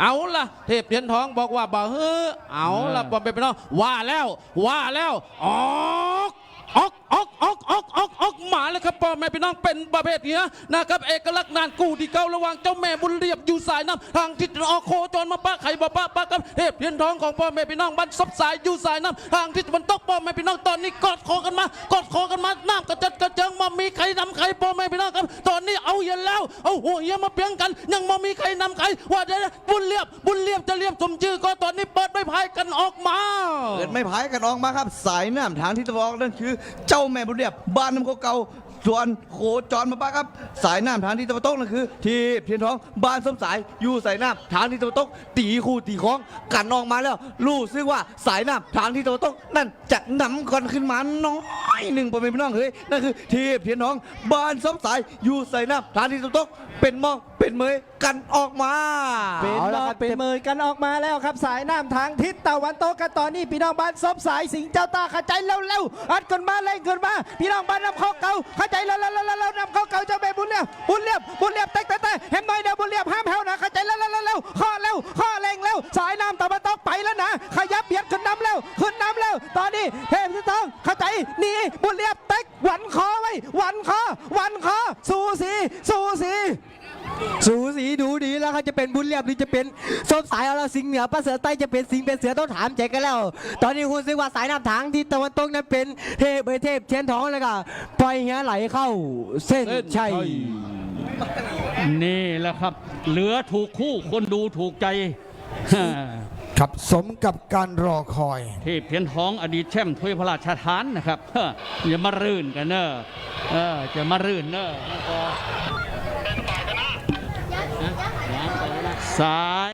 เอาล่ะเทพเทียนทองบอกว่าบ่เฮ้อเอาล่ะบ่เป็นพี่น้องว่าแล้วว่าแล้วออกออกออกออกอ ครับพ่อแม่พี่น้องเป็นประเภทเนี้ยนะครับเอกลักษณ์นานกูที่เก้าระหว่างเจ้าแม่บุญเรียบอยู่สายน้ำทางทิศออกโคจรมาป้าไข่บ่ป้าป้ากับเทพเทียนทองของพ่อแม่พี่น้องบ้านซับสายอยู่สายน้ำทางทิศตะวันตกพ่อแม่พี่น้องตอนนี้กอดคอกันมากอดคอกันมาน้ำกระจัดกระเจิงมามีใครนำใครพ่อแม่พี่น้องครับ ตอนนี้เอาเย็นแล้วเอาหัวเหี้ยมาเพียงกัน ยังมามีใครนำใครว่าจะบุญเรียบบุญเรียบจะเรียบสมชื่อก็ตอนนี้เปิดไม่พายกันออกมาเกิดไม่พายกันออกมาครับ สายน้ำทางที่ตะวันออกนั่นคือ เจ้าแม่บุญเรียบบ้านน้ำเก่า ส่วนโคจรมาป้าครับ สายน้ำทางที่ตะวันตกนั่นคือ ทีเทียนทองบ้านสมสายอยู่สายน้ำทางที่ตะวันตก ตีคู่ตีของกันออกมาแล้วรู้ซึ่งว่าสายน้ำทางที่ตะวันตก นั่นจะนำก่อนขึ้นมาน้อยหนึ่งประเป็นพี่น้องเฮ้ยนั่นคือ ทีเทียนทองบ้านสมสายอยู่สายน้ำทางที่ตะวันตกเป็นมอง เป็นเมยกันออกมาเป็นเอามละอครับ เป็นเมยกันออกมาแล้วครับ สายน้ำทางทิศตะวันตกกันตอนนี้พี่น้องบ้านซบสายสิงห์เจ้าตาขจายเร็วๆอัดกันมาเล่นกันมาพี่น้องบ้านนำเข้าเก่าขจายเร็วๆๆๆนำเข้าเก่าเจ้าแม่บุญเรียบบุญเรียบบุญเรียบเตะเตะเห็นหน่อยเดียวบุญเรียบห้ามแผ่วนะขจายเร็วๆๆๆข้อเร็วข้อเร่งเร็วสายน้ำตะวันตกไปแล้วนะขยับเบียดขึ้นน้ำเร็วขึ้นน้ำเร็วตอนนี้เทพทิศทองขจายหนีบุญเรียบเตะหวันคอไว้หวันคอหวันคอสู้สีสู้สี สูสีดูดีแล้วเขาจะเป็นบุญเรียบหรือจะเป็นส้มสายเอาละสิงห์เหนือป้าเสือใต้จะเป็นสิงห์เป็นเสือต้องถามแจกกันแล้ว ตอนนี้คุณซึ่งว่าสายน้ำทางที่ตะวันตกนั้นเป็นเทพเอยเทพเทียนทองแล้วก็ปล่อยเหี้ยไหลเข้าเส้นเส้นชัชัยยนี่แหละครับ เหลือถูกคู่คนดูถูกใจ ครับสมกับการรอคอย เทพเพียนทองอดีตแชมป์ถ้วยพระราชทานนะครับเฮ้ออย่ามารื่นกันเนอะเออจะมารื่นเนอะ 三